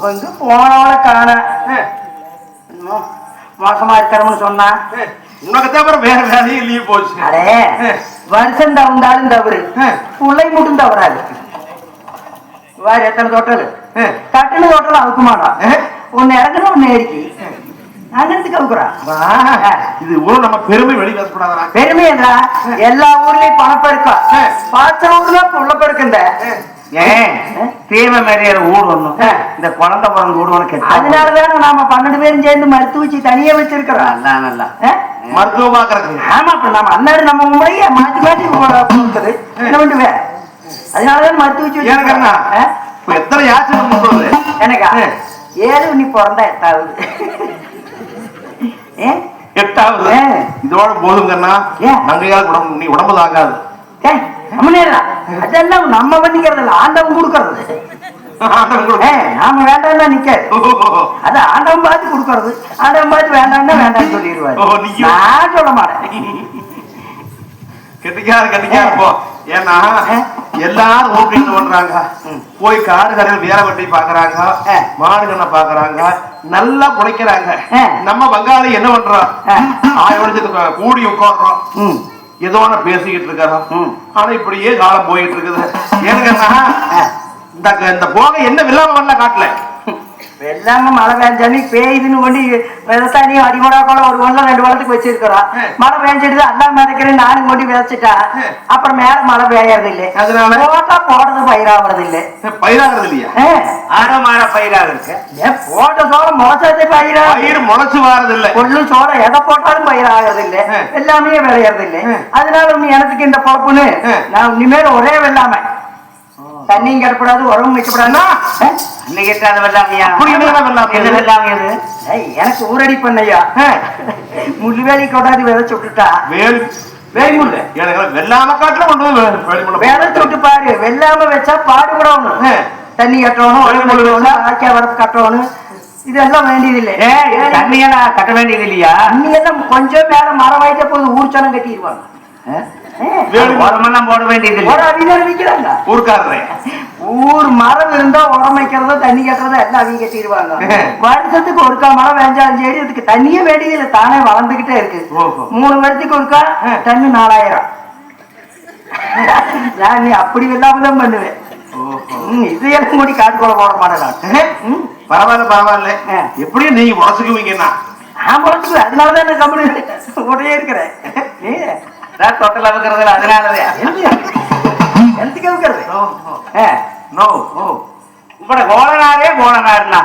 அவங்க போனவளை காண மோசமா இருக்கிறோம்னு சொன்னா. உனக்கு தான் வேற வேலையும் இல்லையே போச்சு. அடே வருஷம் தவந்தாலும் தவறு. புள்ளை மட்டும் தவறாது. வேற எத்தனை தொட்டல்? தட்டுன்னு தொட்டல் அவுக்க மாட்டான் ஒன்னு இறக்குனா ஒன்னு ஏறிக்கி. இது நம்ம பெருமை வெளிப்படுத்தப்படாதா பெருமையா எல்லா ஊர்லயும் பணப்பெருக்கம் பார்த்த ஊர்ல புள்ளப்பெருக்குந்த ஏன் தீமை மாதிரியே ஊடு ஒண்ணும் இந்த குழந்தை பிறந்த ஊடு ஒண்ணு கெட்ட அதனாலதான் நாம பன்னெண்டு பேரும் சேர்ந்து மருத்துவ வச்சு தனியா வச்சிருக்கிறோம். நல்லா? மருத்துவம் ஆமா நம்ம அண்ணாடு நம்ம முறைய மாத்தி மாத்தி கொடுக்குது என்ன பண்ணுவேன் அதனாலதான் மருத்துவ வச்சு எனக்கு எத்தனை எனக்கா ஏழு நீ பிறந்தா எட்டாவது. ஏ? எட்டாவது. இதோட போதுங்கண்ணா ஏன்? நங்கையால் உடம்பு நீ உடம்பு தாங்காது. அதெல்லாம் நம்ம பண்ணிக்கிறது இல்ல ஆண்டவன் கொடுக்கறது. நாம வேண்டாம்னா நிக்காது. ஓ, அது ஆண்டவன் பார்த்து கொடுக்கறது. ஆண்டவன் பார்த்து வேண்டாம்னா வேண்டாம்னு சொல்லிடுவாரு. நான் சொல்ல மாட்டேன். கெட்டிக்காரு போ. ஏன்னா எல்லாரும் ஓட்டிட்டு பண்றாங்க போய் காடு கரையில் வேலை வெட்டி பாக்குறாங்க ஆ. மாடு கண்ணை பாக்குறாங்க நல்லா குடைக்கிறாங்க ஆ. நம்ம பங்காளி என்ன பண்றோம்? ஆ. ஆய் ஒழிஞ்சு கூடி உட்காடுறோம் ஏதோ பேசிக்கிட்டு இருக்கிறோம் ம். ஆனா இப்படியே காலம் போயிட்டு இருக்குது. ஏனுங்கன்னா இந்த இந்த போக என்ன வில்லாம வரல காட்டுல. வெள்ளாம மழை பெஞ்சானி பேயுதுன்னு கொண்டு விவசாயியும் அடிமடா கூட ஒரு ஒன்றுல ரெண்டு வருடத்துக்கு வச்சிருக்கிறோம். மழை பெஞ்சிடுது அல்லா மிதக்கிறேன் நானும் கொண்டு விதைச்சிட்டா அப்புறம் மேல மழை பெய்யறது இல்லை அதனால? போட்டா போடுறது பயிராகிறது இல்லை பயிராகிறது இல்லையா பயிராக இருக்கு ஏன் போட்ட சோளம் முளைச்சதே பயிரா? பயிர் முளைச்சு வாரது இல்ல கொள்ளு சோளம் எதை போட்டாலும் பயிராகிறது இல்லை. எல்லாமே விளையறது இல்லை அதனால எனக்கு இந்த பொழப்புன்னு ஆ. நான் இனிமேல் ஒரே வெள்ளாம. தண்ணியும் கிடப்படாது உரமும் வைக்கப்படாதுன்னா அன்னைக்கு அது வெள்ளாமையா என்ன வெள்ளாமை? என்ன வெள்ளாமை அது ஏய், எனக்கு ஊரடி பண்ணையா? முள்ளுவேலி கொண்டாந்து விதைச்சு விட்டுட்டா வேல் வேலிமுள்ளு எனக்கு வெள்ளாம காட்டுல கொண்டு விதைச்சு விட்டு பாரு. வெள்ளாம வச்சா பாடுபடணும். தண்ணி கட்டணும்? ஆக்கியா வரப்பு கட்டணும். இதெல்லாம் வேண்டியதில்லை. தண்ணியெல்லாம் கட்ட வேண்டியது இல்லையா தண்ணி எல்லாம் கொஞ்சம் மேல மரம் வாய்ட்ட போது ஊர்ச்சனம் கட்டிடுவாங்க. உரமெல்லாம் போட வேண்டியது ஊர்க்காரரே. ஊர் மரம் இருந்தா உரம் வைக்கிறதோ தண்ணி கட்டுறதோ எல்லாம் அவங்க கட்டிடுவாங்க. வருஷத்துக்கு ஒருக்கா மழை வேஞ்சாலும் சரி அதுக்கு தண்ணியே வேண்டியதில்லை தானே வளர்ந்துகிட்டே இருக்கு. மூணு வருஷத்துக்கு ஒருக்கா தண்ணி நாலாயிரம். நான் நீ அப்படி இல்லாம தான் பண்ணுவேன் இது எல்லாம் கூடி காட்டுக்குள்ள போட மாட்டேன் பரவாயில்ல பரவாயில்ல. எப்படியும் நீங்க முளைச்சுக்குவீங்கன்னா நான். பொழைச்சுக்குவேன் அதனாலதான் நான் கம்பெனி இருக்கிறேன். அதான் தொட்டில் வைக்கிறதுல அதனாலதே எனக்கு இருக்கிறது ஏ, நோ ஓ இப்ப கோலனாரே கோலனாருண்ணா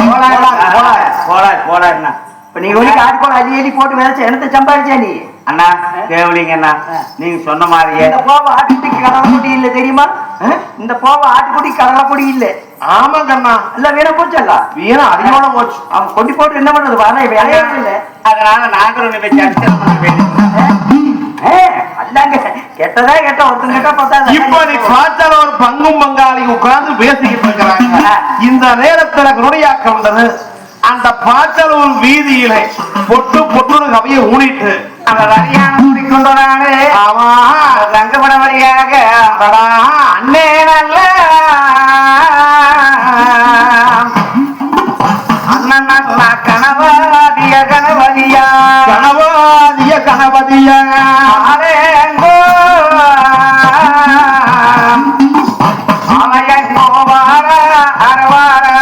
கோலார், கோலார். கோலார் கோலாருண்ணா இப்ப நீ ஒண்ணு காட்டுக்குள்ள அடி அடி போட்டு விதைச்ச என்னத்தை சம்பாதிச்சா நீ? அண்ணா தேவலிங்கண்ணா நீங்க சொன்ன மாதிரியே. இந்த போவ ஆட்டுக்குட்டி கடலைக்குடி இல்ல தெரியுமா? இந்த போவ ஆட்டுக்குட்டி கடலைக்குடி இல்ல. ஆமா கண்ணா இல்ல வீண போச்சல்ல? வீணா அதிகமான போச்சு. அவன் கொட்டி போட்டு என்ன பண்றது வர வேலையே இல்ல. அதனால நாங்களும் கெட்டதா கெட்ட ஒருத்தன் கெட்ட பார்த்தா இப்ப நீ பார்த்தால ஒரு பங்கும் பங்காளி உட்கார்ந்து பேசிக்கிட்டு இருக்கிறாங்க. இந்த நேரத்துல குருடியாக்க வந்தது. அந்த பாச்சலூர் வீதியில பொட்டு பொட்டுன்னு கவைய ஊனிட்டு. அந்த வரியான கொண்டு வரானே ஆமா. ரங்கப்பட அடடா, அண்ணே நல்ல. அண்ணன் நல்ல கணவாதிய. கணவதியா கணவாதிய. அரவாரே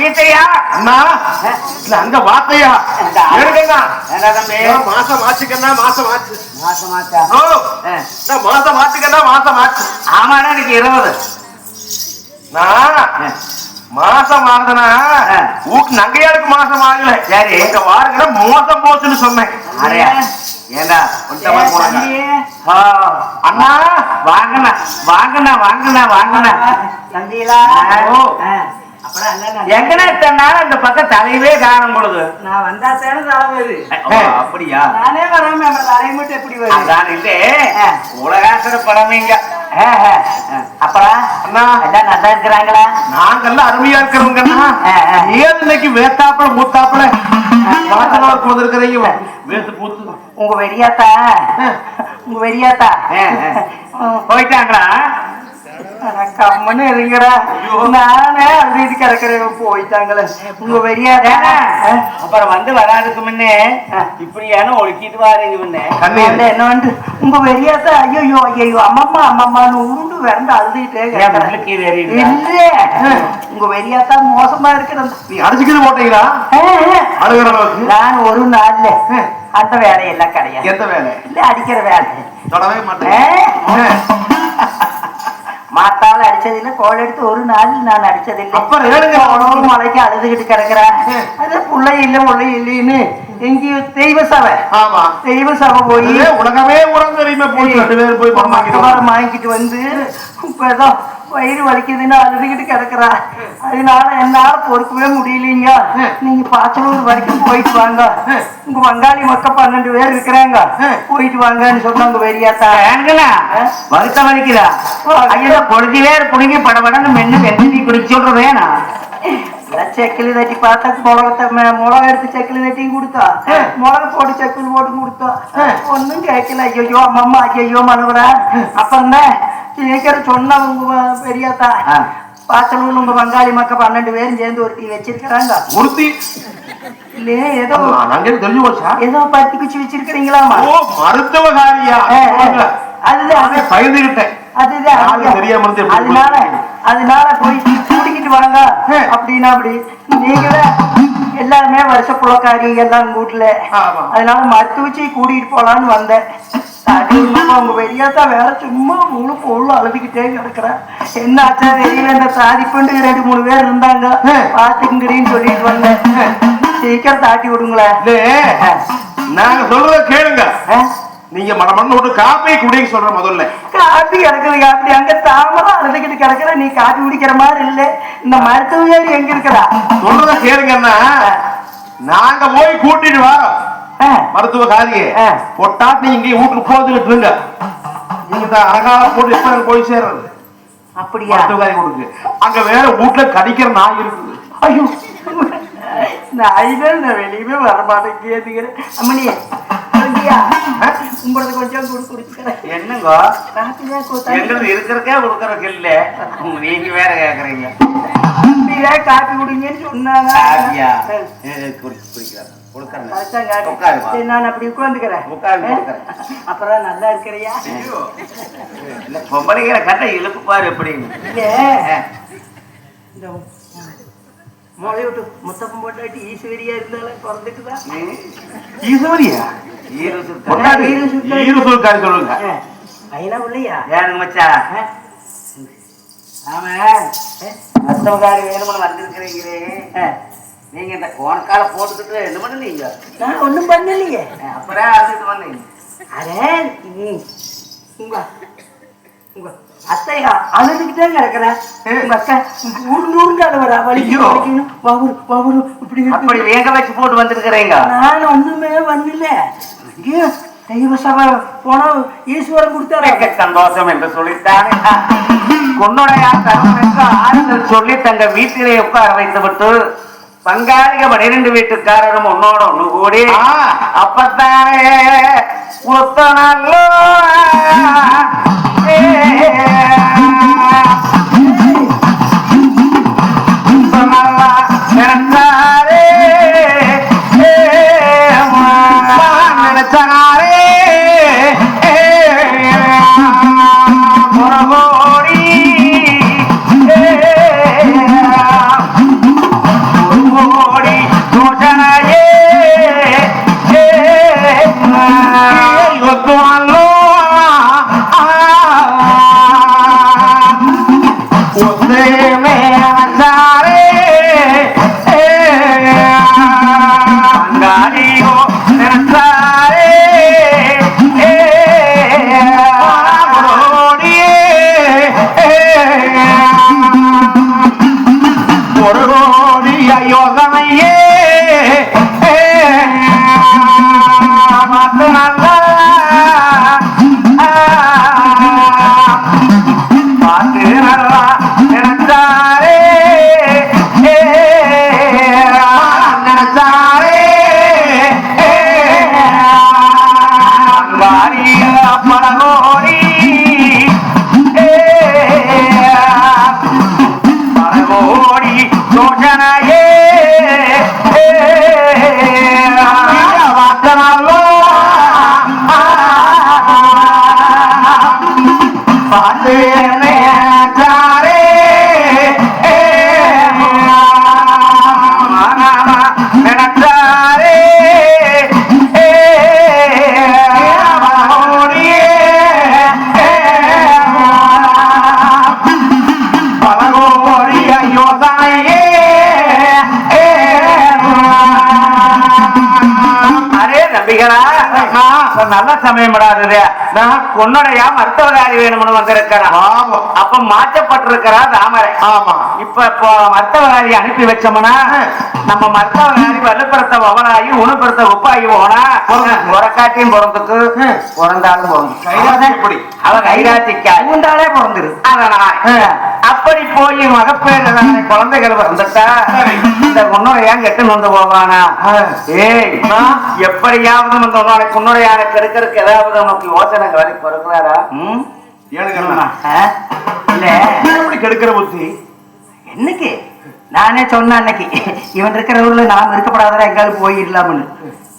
பீத்தையா அண்ணா இல்ல அங்க தம்பி. மாசம் ஆச்சுக்கண்ணா மாசம் ஆச்சு. மாசமாச்சா நோ ஆ. நான் மாசம் ஆச்சுக்கண்ணா மாசம் ஆச்சு. ஆமாடா இன்னைக்கு இருபது. மாசம் ஆகுதுனா ஆ. ஊக்கு நங்கையாளுக்கு மாசம் ஆகல. சரி. எங்க வாருங்கிற மோசம் போச்சுன்னு சொன்னேன். ஏண்டா அண்ணா. வாங்கண்ணா வாங்கண்ணா வாங்கண்ணா வாங்கண்ணா. தம்பிகளா ஓ. அப்புறம் அண்ணா எங்கன இத்தனை நாள் அந்த பக்கம் தலையவே காணும் பொழுது? நான் வந்தா தானே தலை வருது அப்படியா? நானே வராம நம்ம தலை மட்டும் எப்படி வருது அதான் இல்லே. உலகாசுர ஆ. அப்புறம்? அண்ணா எல்லாம் நல்லா இருக்கிறாங்களா? நாங்கெல்லாம் அருமையா இன்னைக்கு வேத்தாப்புல மூத்தாப்புல? வாசனவர் கொண்டிருக்கிறீங்க வேத்து பூத்து. உங்க வெறியாத்தா? உங்க வெறியாத்தா. போயிட்டாங்களா? அட, கம்முன்னு இருங்கடா நானே அழுது கிடக்குறேன் போயிட்டாங்களே. உங்க வெறியாத்தா ஏங்க, அப்புறம் வந்து வராதுக்கு முன்னே இப்படியான ஒழுக்கிட்டு வாருங்க முன்னே. என்ன வந்து? உங்க வெறியாத்தா ஐயோ ஐயோ அம்மம்மா அம்மம்மான்னு உருண்டு விரண்டு அழுதுகிட்டே? இல்ல. உங்க வெறியாத்தா மோசமா இருக்கிறது அடிச்சுக்கிட்டு போட்டீங்களா? நான் ஒரு நாள்ல அந்த வேலையெல்லாம் கிடையாது. எந்த வேலை? இல்ல அடிக்கிற வேலை. தொடவே? மாட்டேன். மாத்தாள் அடிச்சதில்ல கோல் எடுத்து ஒரு நாள் நான் அடிச்சதில்லை. மலைக்கு அழுதுகிட்டு கிடக்குறேன். அது புள்ளை இல்ல முள்ளை இல்லைன்னு எங்கேயும் தெய்வ சபை. ஆமா. தெய்வ சபை போய் உலகமே போய் ரெண்டு பேரும் போய் பணம் வாங்கிட்டு வந்து இப்ப ஏதோ வயிறு வலிக்குதுன்னு அழுதுகிட்டு கிடக்குறா. அதனால என்னால பொறுக்கவே முடியலீங்க. நீங்க பாச்சலூர் வரைக்கும் போயிட்டு வாங்க. உங்க வங்காளி மக்கள் பன்னெண்டு பேர் இருக்கிறாங்க. போயிட்டு வாங்கன்னு சொன்னாங்க வெறியாத்தா. ஏங்களா வருத்த வலிக்குதா ஐயோ பொழுது வேறு புடுங்கி படபடன்னு மென்னு வெந்தி குடிச்சு சொல்றதேனா எல்லாம் செக்கில் தட்டி பார்த்தா மிளகத்தை மிளகா எடுத்து செக்கில் தட்டி கொடுத்தா மிளகா போட்டு செக்கில் போட்டு கொடுத்தா ஒன்றும் கேட்கல ஐயோ அம்மம்மா ஐயோ மனுவரா அப்புறம் தான் சீக்கிரம் சொன்ன உங்க பெரியாத்தா. பாத்தலூர் உங்க பங்காளி மக்கள் பன்னெண்டு பேரும் சேர்ந்து ஒரு டீ வச்சிருக்கிறாங்க உறுத்தி இல்லையே ஏதோ நாங்க தெரிஞ்சு போச்சா ஏதோ பத்தி குச்சி வச்சிருக்கிறீங்களாமா ஓ மருத்துவகாரியா. அதுதான் பயந்துகிட்டேன் அதுதான் தெரியாம அதனால அதனால போய் வாங்க. அப்படின்னா அப்படி. நீங்களே எல்லாருமே வருஷ புலக்காரிங்க எல்லாம் வீட்டுல. அதனால மருத்துவச்சி கூட்டிட்டு போலான்னு வந்தேன். உங்க வெளியாத்தா வேலை சும்மா முழு பொருள் அழுதுகிட்டே கிடக்குறேன். என்ன ஆச்சா வெளியில இந்த சாதிப்புண்டு ரெண்டு மூணு பேர் இருந்தாங்க. பாத்துக்குங்கடின்னு சொல்லிட்டு வந்தேன். சீக்கிரம் தாட்டி விடுங்களேன். நாங்க சொல்றத கேளுங்க? நீங்க மடமண்ணு விட்டு காப்பி குடிக்க சொல்ற முதல்ல. காப்பி கிடக்குது காப்பி. அங்க தாமரம் அழுதுகிட்டு கிடக்குற நீ காப்பி குடிக்கிற மாதிரி இல்ல. இந்த மருத்துவ எங்க இருக்கிறா சொல்றத கேளுங்கன்னா நாங்க போய் கூட்டிட்டு வரோம். மருத்துவ காரியே. பொட்டாட்டி இங்க வீட்டுக்கு போதுகிட்டு இருங்க நீங்க அழகால போட்டு எப்ப போய் சேர்றது? அப்படியா? மருத்துவ காரி கொடுக்கு. அங்க வேற வீட்டுல கடிக்கிற நாய் இருக்குது. ஐயோ. ஐதான் நான் வெளியவே வர மாட்டேங்கிறேன் உங்களுக்கு கொஞ்சம் குடு குடிச்சுக்கிறேன். என்னங்க. எங்களுக்கு இருக்கிறக்கே கொடுக்கறதுக்கு இல்ல நீங்க வேற கேக்குறீங்க. தான் காப்பி குடிங்கன்னு சொன்னாங்க. காப்பியா? ஏ, குடி குடிக்கிறாங்க கொடுக்கறேன். நான் அப்படி உட்காந்துக்கிறேன். அப்புறம் நல்லா இருக்கிறியா? பொம்பளைங்கிற கண்ணை இழுப்பு பாரு எப்படின்னு. இந்த மொழி விட்டு முத்தப்பம் போட்டாட்டி ஈஸ்வரியா இருந்தாலும் பிறந்துக்குதா ஈஸ்வரியா. ஈரசுக்காரி சொல்லுங்க. ஐயா இல்லையா ஏனுங்க மச்சா? ஆமா. மத்தவங்காரி வேணும்னு வந்திருக்கிறீங்களே. நீங்க இந்த கோணக்கால போட்டுக்கிட்டு என்ன பண்ணுவீங்க நான் ஒண்ணும் பண்ணலையே. அப்புறம் அழுதுட்டு வந்தீங்க அரே உங்க உங்க அத்தையா அழுதுகிட்டே கிடக்குறேன் உங்க அக்கா உருண்டு உருண்டு அழுவரா வலிக்கு ஐயோ. வலிக்கணும் வவுரு வவுரு இப்படி. அப்படி வேக வச்சு போட்டு வந்திருக்கிறீங்க. நான் ஒண்ணுமே பண்ணல ஐயோ தெய்வ சபை போனா ஈஸ்வரன் கொடுத்தாரு? சந்தோஷம் என்று சொல்லித்தானே? உன்னுடைய தருணனுக்கு ஆறுதல் சொல்லி தங்க வீட்டிலே உட்கார வைத்து விட்டு பங்காளிக பனிரெண்டு வீட்டுக்காரரும் உன்னோட ஒண்ணு கூடி. அப்பத்தானே உத்தனல்லோ நல்ல சமயம் விடாதது நான் உன்னுடைய மருத்துவகாரி வேணும்னு வந்திருக்கிறான். அப்ப மாற்றப்பட்டிருக்கிறா தாமரை. ஆமா. இப்ப இப்போ மருத்துவகாரி அனுப்பி வச்சோம்னா நம்ம மருத்துவகாரி வலுப்படுத்த வவனாகி உணப்படுத்த உப்பாகி போனா உரக்காட்டியும் பிறந்துக்கு பிறந்தாலும் பிறந்து அவ பூந்தாலே பிறந்துரு. அதனால அப்படி போய் மகப்பேறு குழந்தைகள் வந்துட்டா. இந்த முன்னோரையா கெட்டு நொந்து போவானா? ஏய் எப்படியாவது இந்த உன்னோட குன்னுடையான கெடுக்கிறதுக்கு ஏதாவது உனக்கு யோசனை ம்? இல்ல. எப்படி கெடுக்கிற புத்தி? என்னைக்கு? நானே சொன்னேன் அன்னைக்கு. இவன் இருக்கிற ஊர்ல நாம் இருக்கப்படாதா எங்காவது போயிடலாம்னு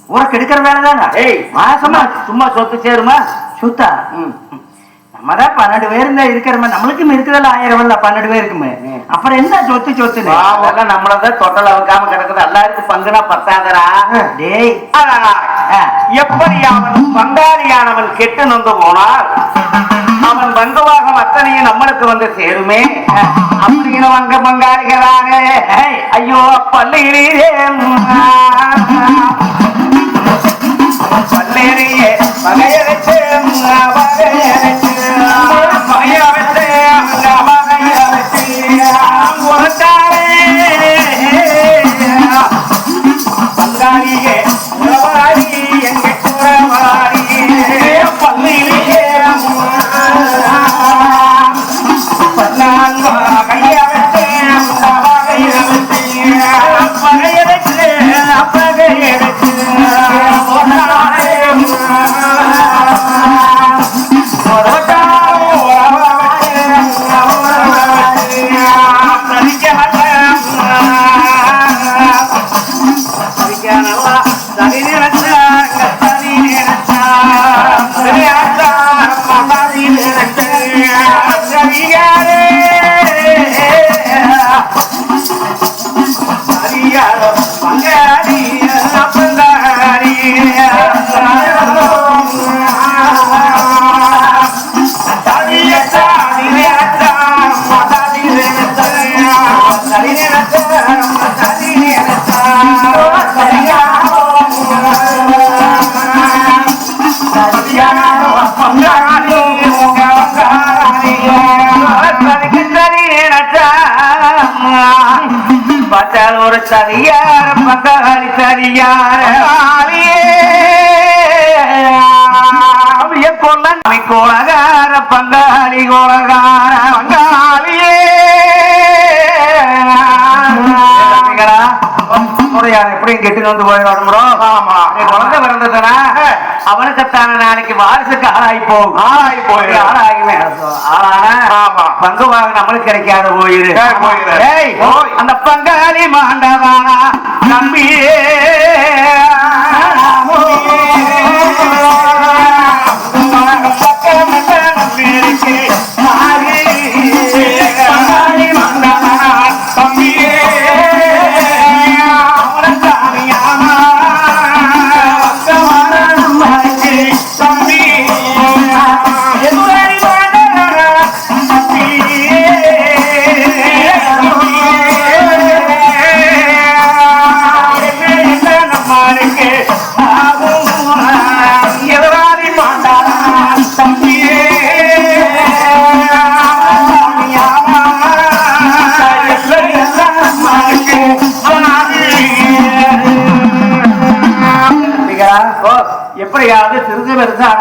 ஊருக்கு எடுக்கிற வேலை தானே ஏய் மாசமா சும்மா சொத்து சேருமா? சுத்தா? ம். நம்ம தான் பன்னெண்டு பேர் இருந்தா இருக்கிறோமே நம்மளுக்கும் இருக்குதுல்ல ஆயிரம் இல்ல பன்னெண்டு பேர் இருக்குமே ம். அப்புறம் என்ன சொத்து சொத்துன்னு? அதெல்லாம் நம்மளதான் தொட்டல் அவுக்காம கிடக்குது. எல்லாருக்கும் பங்குனா பத்தாதரா? டேய். எப்படியாவது பங்காளியானவன் கெட்டு நொந்து போனால் அவன் பந்துவாக அத்தனையும் நம்மளுக்கு வந்து சேருமே. அப்படின்னு வங்க பங்காளிகளாக ஐயோ பள்ளியிலே பல்லேறிய பகையரைச்சு பகையரைச்சு பகையரைச்சு ஒரு சரியார பங்காளி சரியார. கொள்ளன் கோலகார பங்காளி கோலகார. பங்காளி பங்காளியே எப்படியும் கெட்டு வந்து குழந்தை பிறந்ததுனா அவனுக்குத்தான நாளைக்கு வாரிசுக்கு ஆளாகி போகும் ஆளாகி போயிடும். ஆளாகி ஆளானா. பங்கு வாங்க நம்மளுக்கு கிடைக்காத போயிரு. போய். அந்த பங்காளி மாண்டவானா. நம்பியே.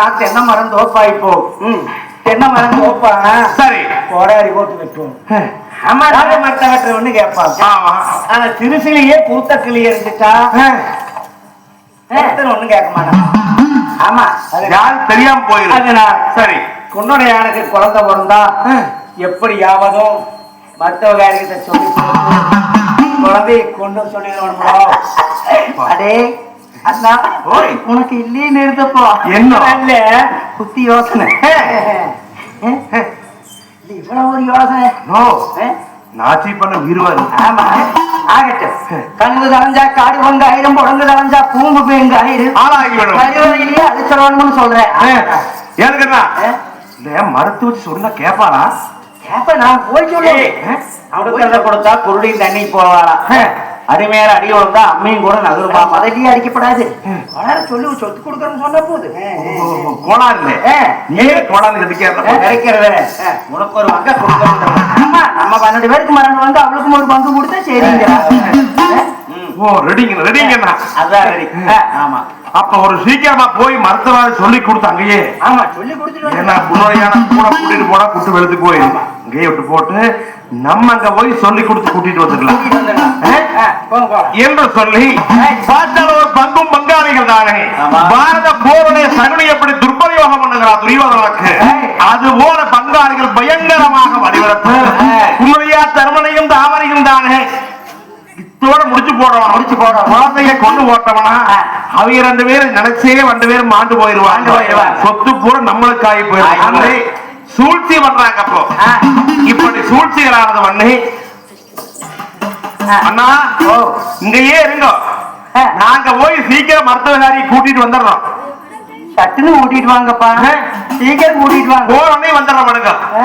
பெருசானா தென்னை மரம் தோப்பாய் போகும் தென்னை மரம் தோப்பானா சரி. கோடாரி போட்டு வெட்டுவோம். ஆமா மரத்தை வெட்டுறவன்னு கேட்பாங்க ஆமா ஆனா சிறுசிலேயே பூத்த கிளி இருந்துட்டா? ஒண்ணும் கேட்க மாட்டான். ஆமா யாரும் தெரியாம போயிரு அதனால சரி. குன்னுடைய எனக்கு குழந்தை பிறந்தா எப்படியாவதும் மருத்துவ காரியத்தை சொல்லி குழந்தையை கொண்டு சொல்லிடுவோம் அடே. அண்ணா ஓய். உனக்கு இல்லைன்னு இருந்தப்போ என்ன? இல்ல புத்தி யோசனை. இல்ல, இவ்வளவு ஒரு யோசனை. நோ? நாச்சி பண்ண வீருவாரு ஆமா. ஆகட்டும். கழுது தலைஞ்சா காடு வந்து ஆயிரம் புடங்கு தலைஞ்சா பூம்பு பேங்கு ஆயிரும் ஆளாகி கருவறையிலேயே அது சொல்லணும்னு சொல்றேன். ஏனுக்குண்ணா? இந்த மரத்து வச்சு சொன்னா கேப்ப நான் போய் கொடுக்கறத கொடுத்தா குருடி தண்ணி போவாளா அடி மேல அடி விழுந்தா அம்மையும் கூட நகருமா? மதட்டி அடிக்கப்படாது. வளர சொல்லி சொத்து கொடுக்கறன்னு சொன்ன போது. கோளாறு. நீங்க கோளாறு கிடைக்கிறத உனக்கு ஒரு வங்க கொடுக்கணும் நம்ம பன்னெண்டு பேருக்கு மரணம் வந்து அவளுக்கும் ஒரு பங்கு கொடுத்தா சரிங்க ஓ ரெடிங்க ரெடிங்கண்ணா அதான். ஆமா. அப்ப ஒரு சீக்கிரமா போய் மருத்துவ சொல்லி கொடுத்து அங்கேயே. ஆமா சொல்லி கொடுத்துட்டு ஏன்னா புன்னோடையான கூட கூட்டிட்டு போனா குட்டு வெளுத்து போய் இங்கேயே விட்டு போட்டு நம்ம அங்க போய் சொல்லி கொடுத்து கூட்டிட்டு போங்க. என்று சொல்லி பங்கும் பங்காளிகள் தானே. பாரத போருடைய சகுனி எப்படி துர்பயோகம் பண்ணுகிறார் துரியோதனனுக்கு அது போல பங்காளிகள் பயங்கரமாக வடிவெடுத்து உன்னுடைய தருமனையும் தாமரையும் தானே. இத்தோட முடிச்சு போடுவான் முடிச்சு போடுவான் குழந்தைய கொண்டு போட்டவனா? அவங்க ரெண்டு பேரும் நினைச்சே ரெண்டு பேரும் மாண்டு போயிருவாங்க. சொத்து பூரா நம்மளுக்கு ஆகி ஆமா. போயிருவாங்க சூழ்ச்சி பண்றாங்க அப்போ. இப்படி சூழ்ச்சிகளானது ஆ. அண்ணா. இங்கேயே இருங்க. நாங்க போய் சீக்கிரம் மருத்துவகாரி கூட்டிட்டு வந்துடுறோம் சட்டுன்னு கூட்டிட்டு வாங்கப்பா சீக்கிரம் கூட்டிட்டு வாங்க போறோடனே வந்துடுறோம் ஆ?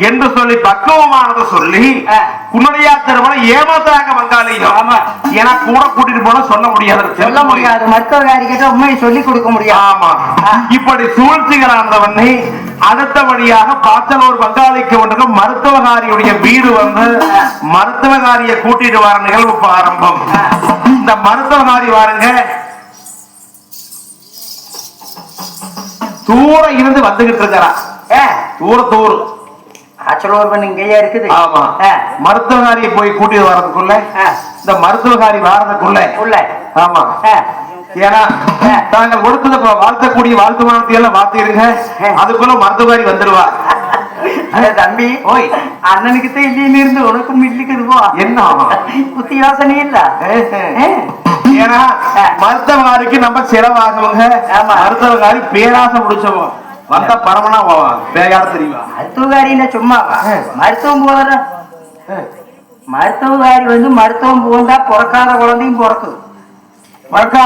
என்று சொல்லி பக்குவமானதை சொல்லி. உன்னுடைய திருமணம் ஏமாத்துறாங்க பங்காளியும் ஆமா. ஏன்னா கூட கூட்டிட்டு போனா சொல்ல முடியாது. சொல்ல முடியாது. மருத்துவகாரி கிட்ட உண்மையை சொல்லி கொடுக்க முடியாது. ஆமா. இப்படி சூழ்ச்சிகளானவனை அடுத்தபடியாக பாச்சலூர் பங்காளிக்கு ஒன்றுக்கு மருத்துவகாரியுடைய வீடு வந்து மருத்துவகாரிய கூட்டிட்டு வர நிகழ்வு ஆரம்பம். இந்த மருத்துவகாரி வாருங்க தூரம் இருந்து வந்துகிட்டு இருக்கிறா ஏ. தூர தூர். ஆச்சலோர் பண்ணி இங்கேயே இருக்குது. ஆமா. ஆ. மருத்துவகாரியை போய் கூட்டிட்டு வர்றதுக்குள்ள. இந்த மருத்துவகாரி வாரதுக்குள்ள உள்ள. ஆமா. ஆ. ஏன்னா தாங்கள் கொடுத்தத வாழ்த்தக்கூடிய வாழ்த்து வார்த்தை எல்லாம் வாத்திருங்க அதுக்குள்ள மருத்துவகாரி வந்துடுவா. தம்பி ஓய். அண்ணனுக்கு இல்லைன்னு இருந்து உனக்கும் இல்லிக்குது போ என்ன புத்தி யோசனை இல்ல. ஏன்னா மருத்துவகாரிக்கு நம்ம செலவாகுவங்க ஆமா. மருத்துவகாரி பேராசை முடிச்சவங்க. வந்தா பரமனா போவான் பேயாட தெரியுமா? மருத்துவகாரின்னா சும்மாவா? ஆ. மருத்துவம் போதுற மருத்துவகாரி வந்து மருத்துவம் போந்தா பிறக்காத குழந்தையும் பிறக்குது. மறக்கா